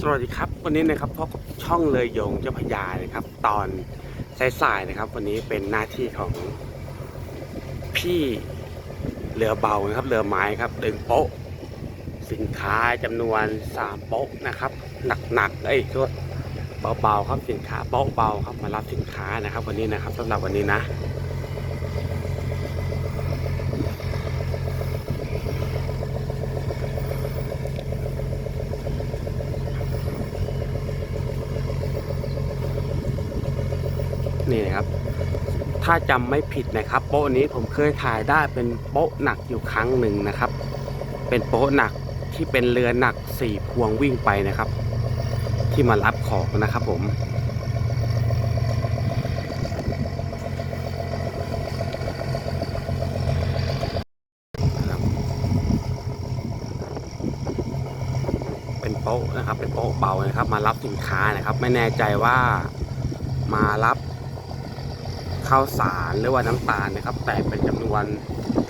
สวัสดีครับ วันนี้นะครับพบกับช่องเลยยงเจ้าพระยานะครับ ตอนสายๆนะครับ วันนี้เป็นหน้าที่ของพี่เรือเบานะครับเรือไม้ครับดึงโป๊ะ สินค้าจำนวน3โป๊ะนะครับ หนักๆเอ้ยโทษเบาๆครับสินค้าโป๊ะเบาครับมารับสินค้านะครับ วันนี้นะครับสำหรับวันนี้นะ นี่นะครับ ถ้าจำไม่ผิดนะครับโป๊ะนี้ผมเคยถ่ายได้เป็นโป๊ะหนักอยู่ครั้งหนึ่งนะครับ เป็นโป๊ะหนักที่เป็นเรือหนักสี่พวงวิ่งไปนะครับ ที่มารับของนะครับผมเป็นโป๊ะนะครับเป็นโป๊ะเบานะครับ มารับสินค้านะครับ ไม่แน่ใจว่ามารับ ข้าวสารหรือว่าน้ำตาลนะครับ แต่เป็นจำนวน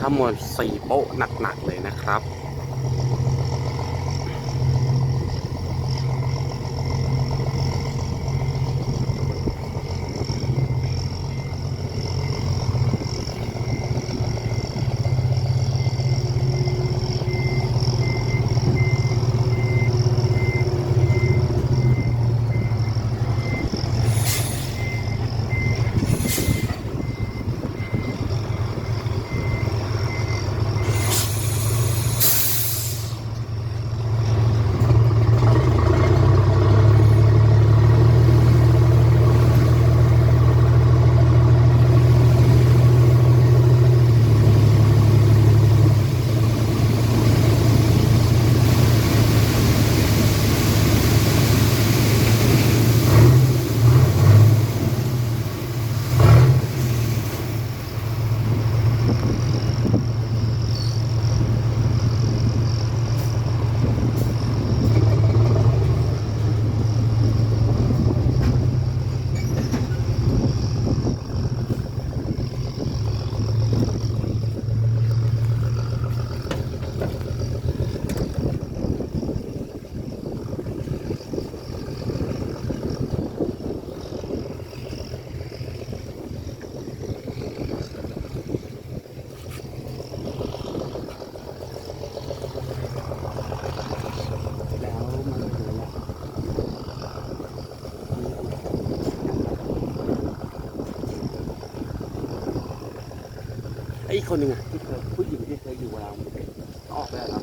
ทั้งหมด 4 โป๊ะหนักๆเลยนะครับ ไอ้คนหนึ่งอะที่เคยผู้หญิงที่เคยอยู่กับเราออกไปแล้ว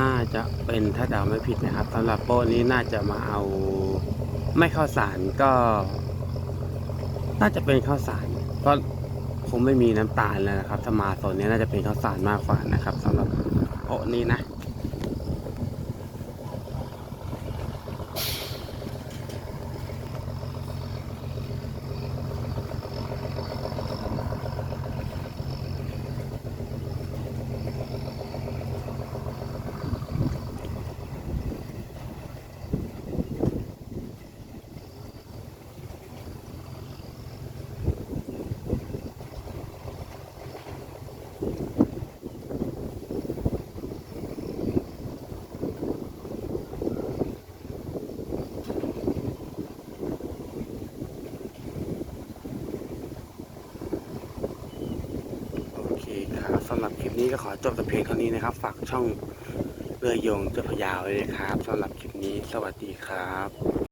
น่าจะเป็นถ้าเดาไม่ผิดนะครับสำหรับโป้นี้น่าจะมาเอาไม่ข้าวสารก็ น่าจะเป็นข้าวสารเพราะคงไม่มีน้ำตาลแล้วนะครับถ้ามาโซนนี้น่าจะเป็นข้าวสารมากกว่านะครับสำหรับโอ้นี้นะ สำหรับคลิปนี้ก็ขอจบแต่เพียงเท่านี้นะครับ ฝากช่องเรือโยงเจ้าพยาไว้เลยครับสำหรับคลิปนี้สวัสดีครับ